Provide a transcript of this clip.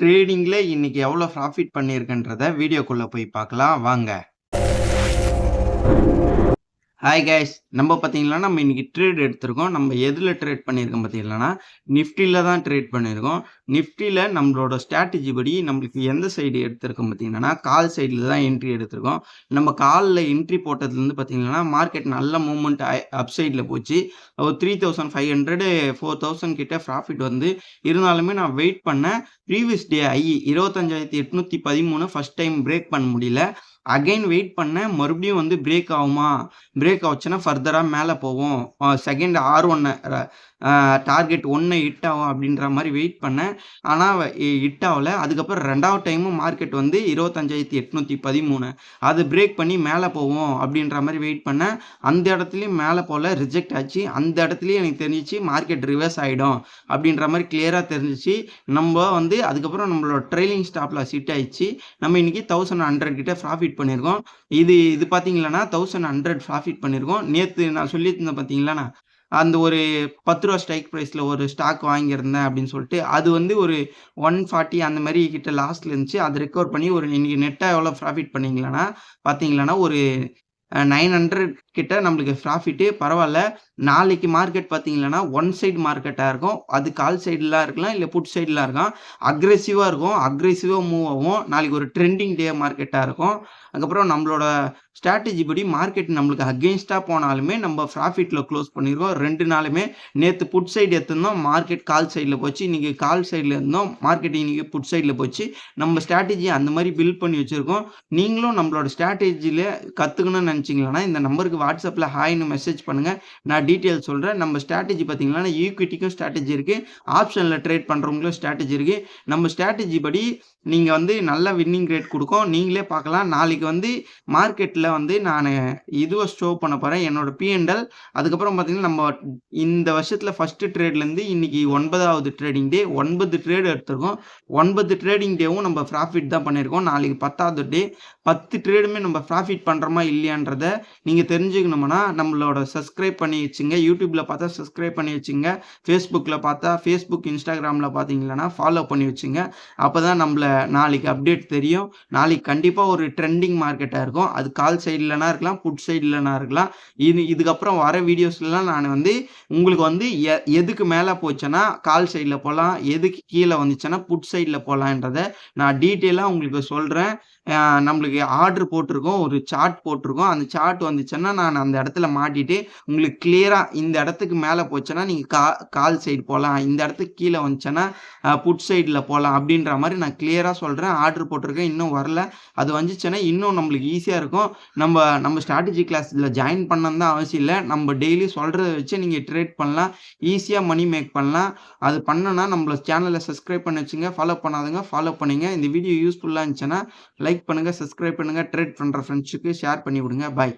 ட்ரேடிங்ல இன்னைக்கு எவ்வளோ ப்ராஃபிட் பண்ணியிருக்கன்றத வீடியோக்குள்ளே போய் பார்க்கலாம் வாங்க. Hi guys! நம்ம பார்த்தீங்கன்னா, நம்ம இன்றைக்கி ட்ரேட் எடுத்திருக்கோம். நம்ம எதில் ட்ரேட் பண்ணியிருக்கோம் பார்த்தீங்களான்னா, நிஃப்டியில் தான் ட்ரேட் பண்ணியிருக்கோம். நிஃப்டியில் நம்மளோட ஸ்ட்ராட்டஜி படி நம்மளுக்கு எந்த சைடு எடுத்திருக்கோம் பார்த்தீங்கன்னா, கால் சைடில் தான் என்ட்ரி எடுத்திருக்கோம். நம்ம காலில் என்ட்ரி போட்டதுலேருந்து பார்த்தீங்கன்னா, மார்க்கெட் நல்ல மூமெண்ட் ஆயி அப் சைட்ல போச்சு. ஒரு 3500 4000 கிட்ட ப்ராஃபிட் வந்து இருந்தாலுமே நான் வெயிட் பண்ணேன். Previous day high 25,813 first time break பண்ண முடியல. அகைன் வெயிட் பண்ணேன். மறுபடியும் வந்து பிரேக் ஆகுமா? பிரேக் ஆச்சுன்னா ஃபர்தரா ஃபர்தராக மேலே போவோம் செகண்ட் ஆர் ஒன்று டார்கெட் ஒன்று ஹிட் ஆகும் அப்படின்ற மாதிரி வெயிட் பண்ணேன். ஆனால் ஹிட் ஆகலை அதுக்கப்புறம் ரெண்டாவது டைமும் மார்க்கெட் வந்து 25,813 அது பிரேக் பண்ணி மேலே போவோம் அப்படின்ற மாதிரி வெயிட் பண்ணேன். அந்த இடத்துலையும் மேலே போகல ரிஜெக்ட் ஆச்சு. அந்த இடத்துலையும் எனக்கு தெரிஞ்சிச்சு மார்க்கெட் ரிவர்ஸ் ஆகிடும் அப்படின்ற மாதிரி கிளியராக தெரிஞ்சுச்சு. நம்ம வந்து அதுக்கப்புறம் நம்மளோட ட்ரெயிலிங் ஸ்டாப்பில் ஹிட் ஆயிடுச்சு. நம்ம இன்றைக்கி தௌசண்ட் ஹண்ட்ரட் கிட்ட ப்ராஃபிட் பண்ணியிருக்கோம். இது இது பார்த்தீங்கன்னா தௌசண்ட் ஹண்ட்ரட் ப்ராஃபிட் பண்ணியிருக்கோம். நேற்று நேத்து நான் சொல்லியிருந்தேன் பார்த்தீங்களாண்ணா, அந்த ஒரு பத்து ரூபா ஸ்ட்ரைக் ப்ரைஸில் ஒரு ஸ்டாக் வாங்கியிருந்தேன் அப்படின்னு சொல்லிட்டு, அது வந்து ஒரு 140 அந்த மாதிரி கிட்ட லாஸ்ட்ல இருந்துச்சு. அது ரெக்கவர் பண்ணி ஒரு இன்னைக்கு நெட்டாக எவ்வளோ ப்ராஃபிட் பண்ணீங்களான்னா, பார்த்தீங்களான்னா ஒரு நைன் ஹண்ட்ரட் கிட்ட நம்மளுக்கு ப்ராஃபிட்டு பரவாயில்ல நாளைக்கு மார்க்கெட் பார்த்தீங்கன்னா ஒன் சைடு மார்க்கெட்டாக இருக்கும். அது கால் சைடெலாம் இருக்கலாம். இல்லை புட் சைடெலாம் இருக்கலாம். அக்ரெசிவாக இருக்கும். அக்ரெசிவாக மூவ் ஆகும். நாளைக்கு ஒரு ட்ரெண்டிங் டே மார்க்கெட்டாக இருக்கும். அதுக்கப்புறம் நம்மளோட ஸ்ட்ராட்டஜி படி மார்க்கெட் நம்மளுக்கு அகெயின்ஸ்டாக போனாலுமே நம்ம ப்ராஃபிட்டில் க்ளோஸ் பண்ணியிருக்கோம். ரெண்டு நாளுமே. நேற்று புட் சைடு எடுத்திருந்தோம். மார்க்கெட் கால் சைடில் போச்சு. இன்றைக்கி கால் சைடில் இருந்தோம். மார்க்கெட் இன்றைக்கி புட் சைடில் போச்சு. நம்ம ஸ்ட்ராட்டஜி அந்த மாதிரி பில்ட் பண்ணி வச்சுருக்கோம் நீங்களும் நம்மளோட ஸ்ட்ராட்டஜியில் கற்றுக்கணும்னு நினச்சிங்களா இந்த நம்பருக்கு வாட்ஸ்அப்பில் ஹாய்னு மெசேஜ் பண்ணுங்கள் நான் டீட்டெயில் சொல்கிறேன் நம்ம ஸ்ட்ராட்டஜி பார்த்தீங்கன்னா, ஈக்விட்டிக்கும் ஸ்ட்ராட்டஜி இருக்குது ஆப்ஷனில் ட்ரேட் பண்ணுறவங்களும் ஸ்ட்ராட்டஜி இருக்குது நம்ம ஸ்ட்ராட்டஜி படி நீங்கள் வந்து நல்ல வின்னிங் ரேட் கொடுக்கும் நீங்களே பார்க்கலாம். நாளைக்கு வந்து மார்க்கெட்டில் வந்து நான் இதுவை ஸ்டோ பண்ண போகிறேன் என்னோட பிஎன்எல் அதுக்கப்புறம் பார்த்தீங்கன்னா, நம்ம இந்த வருஷத்தில் ஃபஸ்ட்டு ட்ரேட்லேருந்து இன்னைக்கு ஒன்பதாவது ட்ரேடிங் டே. ஒன்பது ட்ரேடு எடுத்திருக்கோம். ஒன்பது ட்ரேடிங் டேவும் நம்ம ப்ராஃபிட் தான் பண்ணியிருக்கோம். நாளைக்கு 10வது டே. 10 ட்ரேடுமே நம்ம ப்ராஃபிட் பண்றோமா இல்லையான்றத தெரிஞ்சு தெரிஞ்சுக்கணும்னா, நம்மளோட சப்ஸ்கிரைப் பண்ணி வச்சுங்க. யூடியூப்ல பார்த்தா சப்ஸ்கிரைப் பண்ணி வச்சுங்க. ஃபேஸ்புக்கில் பார்த்தா ஃபேஸ்புக் இன்ஸ்டாகிராமில் பார்த்தீங்கன்னா ஃபாலோ பண்ணி வச்சுங்க. அப்பதான் நம்மள நாளைக்கு அப்டேட் தெரியும். நாளைக்கு கண்டிப்பாக ஒரு ட்ரெண்டிங் மார்க்கெட்டாக இருக்கும். அது கால் சைட்லனா இருக்கலாம். புட் சைட்லனா இருக்கலாம். இது இதுக்கப்புறம் வர வீடியோஸ்லலாம் நான் வந்து உங்களுக்கு வந்து எ எதுக்கு மேலே போச்சுன்னா, கால் சைடில் போகலாம் எதுக்கு கீழே வந்துச்சுன்னா, புட் சைடில் போகலான்றதை நான் டீட்டெயிலாக உங்களுக்கு சொல்கிறேன் நம்மளுக்கு ஆர்டர் போட்டிருக்கோம். ஒரு சார்ட் போட்டிருக்கோம். அந்த சார்ட் வந்துச்சுன்னா, நான் அந்த இடத்துல மாட்டிட்டு உங்களுக்கு கிளியரா இந்த இடத்துக்கு மேலே போச்சுன்னா, நீங்க கா கால் சைடு போகலாம் இந்த இடத்துக்கு கீழே வந்துச்சேன்னா புட் சைடில் போகலாம் அப்படின்ற மாதிரி நான் கிளியரா சொல்றேன். ஆர்டர் போட்டிருக்கேன். இன்னும் வரல. அது வந்துச்சுன்னா, இன்னும் நம்மளுக்கு ஈஸியா இருக்கும். நம்ம நம்ம ஸ்ட்ராட்டஜி இதில் ஜாயின் பண்ணணும்னு தான் அவசியம் இல்லை நம்ம டெய்லி சொல்றத வச்சு நீங்க ட்ரேட் பண்ணலாம். ஈஸியா மணி மேக் பண்ணலாம். அது பண்ணணும்னா நம்மள சேனலை சப்ஸ்கிரைப் பண்ணி வச்சுங்க. ஃபாலோ பண்ணாதுங்க ஃபாலோ பண்ணுங்க. இந்த வீடியோ யூஸ்ஃபுல்லாக இருந்துச்சுன்னா, லைக் பண்ணுங்க, சப்ஸ்கிரைப் பண்ணுங்க. ட்ரேட் பண்ற ஃப்ரெண்ட்ஸுக்கு ஷேர் பண்ணி விடுங்க. பாய்.